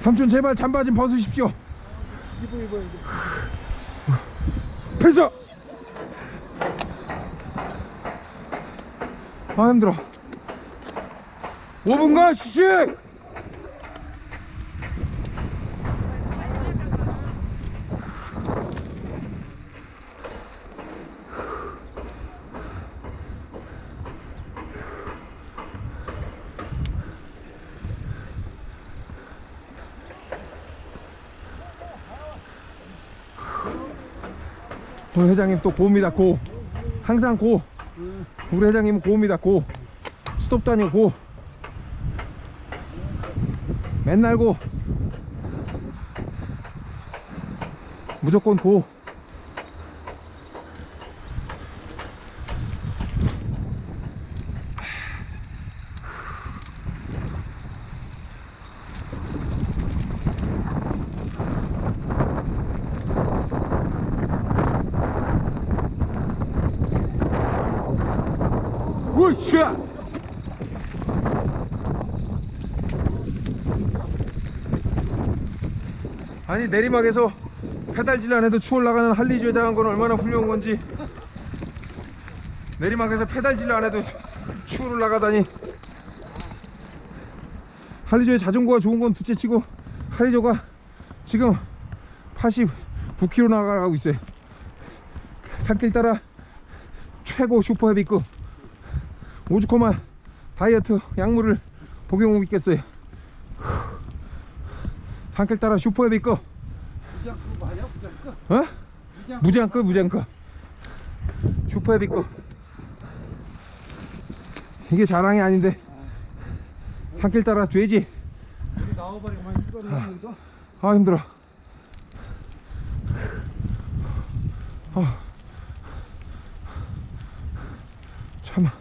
삼촌 제발 잠바 좀 벗으십시오. 입어 입어 입어. 필수. 아 힘들어. 5분간 휴식. 오늘 회장님 또 고입니다. 고. 항상 고. 우리 회장님은 고입니다. 고. 스톱도 아니고 고. 맨날 고. 무조건 고 으쌰 아니 내리막에서 페달질 안 해도 추 올라가는 할리주에 당한 건 얼마나 훌륭한 건지. 내리막에서 페달질 안 해도 추 올라가다니. 할리조의 자전거가 좋은 건 둘째 치고 할리조가 지금 89km 나가고 있어요. 산길 따라 최고 슈퍼 헤비급 오죽하면 다이어트 약물을 복용하고 있겠어요 산길 따라 슈퍼 헤비급 부장 그거 맞아 부장 거. 어? 부장. 무제한급 무제한급 슈퍼 헤비급 이게 자랑이 아닌데 산길 따라 죽었나 보다. 아 힘들어 아 참아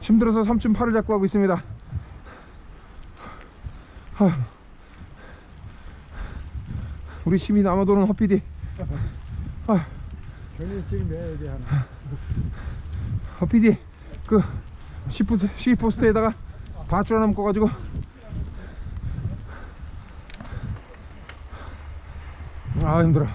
힘들어서 삼촌 팔을 잡고 하고 있습니다. 우리 시민 아마도는 내야 돼 하나. 헛비디 그 시포스, 시포스트에다가 밧줄 하나 묶어가지고. 아 힘들어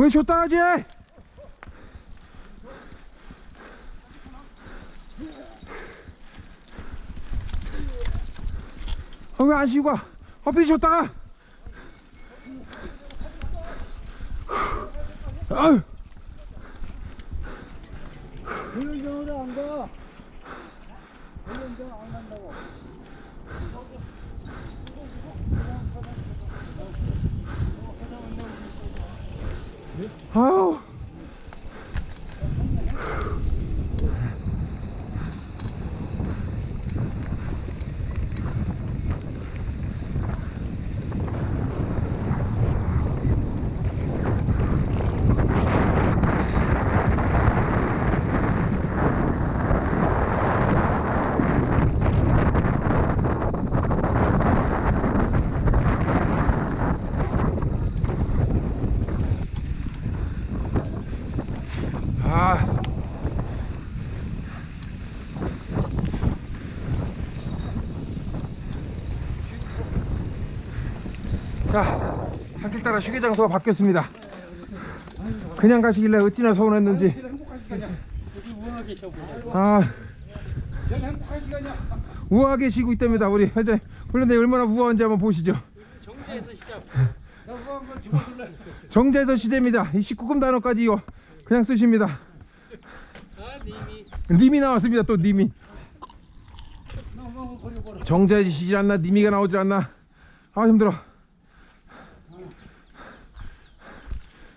왜 줬다 하지? 아, 왜안 쉬고 가? 헛비디 줬다가 안 간다고. 아 아. 자, 산길 따라 휴게 장소가 바뀌었습니다. 그냥 가시길래 어찌나 서운했는지. 아. 우아하게 쉬고 있답니다. 우리 회장님. 훈련대 얼마나 우아한지 한번 보시죠. 거 집어줄래. 정자에서 시대입니다. 이 19금 단어까지요. 그냥 쓰십니다. 님이 나왔습니다. 또 님이. 나 후한 거 버려버려. 정자에 시질 않나 님이가 나오질 않나. 아 힘들어.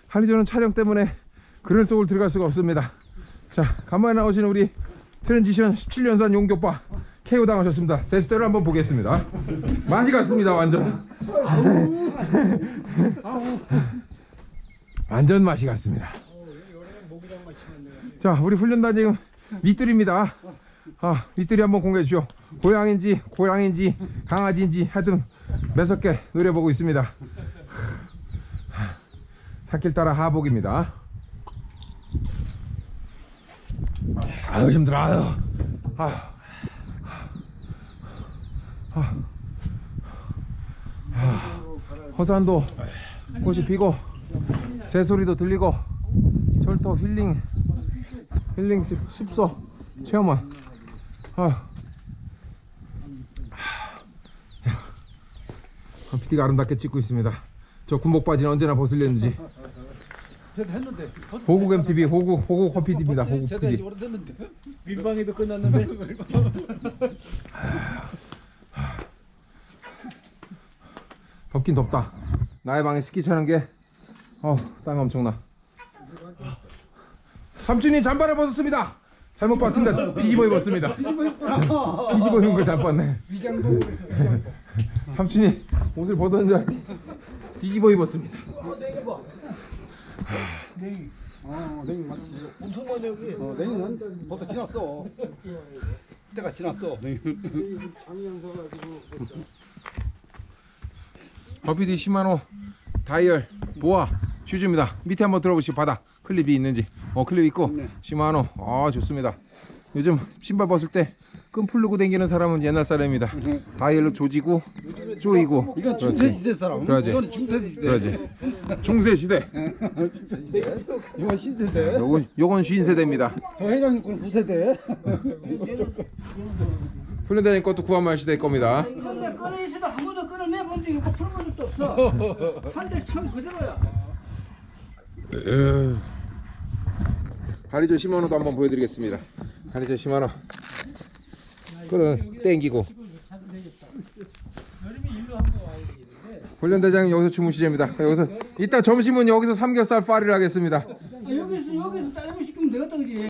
한리조는 촬영 때문에 그늘 속을 들어갈 수가 없습니다. 자 간만에 나오시는 우리 트랜지션 17년산 용교빠 KO 당하셨습니다. 세스대로 한번 보겠습니다. 맛이 갔습니다 완전. 완전 맛이 갔습니다. 자 우리 훈련단 지금 밑들입니다. 아 밑들이 한번 공개해 주시오. 고양인지 고양인지 강아지인지 하여튼 몇석 개 노려보고 있습니다. 산길 따라 하복입니다. 아유 힘들어 아유. 아유. 아. 아. 허산도 꽃이 피고 새소리도 들리고 철도 힐링 힐링 습- 습소 체험원 아. 자, PD가 아름답게 찍고 있습니다. 저 군복 바지는 언제나 벗으려는지. 쟤도 했는데. 호국 MTV 호국 호국 커피디입니다. 호국 쟤도 PD 오래됐는데. 민방위도 끝났는데? 덥긴 덥다. 나의 방에 스키 차는 게 어우 땀 엄청나 삼촌이 잠바를 벗었습니다 잘못 봤습니다 뒤집어 입었습니다 뒤집어 입구나. 뒤집어 입은 걸 잘못 봤네 위장도 그래서 위장도. 삼촌이 옷을 벗었는지 뒤집어 입었습니다 어, 냉이 봐. 냉이. 어, 냉이 맞지. 엄청 많네 여기. 어, 냉이는 벌써 지났어. 때가 지났어. 냉이는. 버피디 시마노 다이얼 보아 슈즈입니다 밑에 한번 들어보시고 바닥 클립이 있는지 어 클립 있고 네. 시마노 아 좋습니다 요즘 신발 벗을 때 끈 풀르고 다니는 사람은 옛날 사람입니다 다이얼로 조지고 조이고 이건 그렇지. 중세 시대 사람. 그러지. 이건 중세 시대. 그러지 중세 시대 중세 시대. 이건 신세대. 요건 요건 쉰 세대입니다 저 회장님 건 9세대. 훈련대님 것도 구한말 시대 겁니다 근데 끊어 있어도 한 번도 끊어 내 본 적이 없고 풀어본 적도 없어. 한대 참 그대로야. 하리조 시마노도 한번 보여드리겠습니다. 하리조 시마노 끌어 땡기고. 훈련 대장님 여기서 주무시됩니다. 여기서 이따 점심은 여기서 삼겹살 파리를 하겠습니다. 아, 여기서 여기서 짜장면 시키면 되겠다 그지?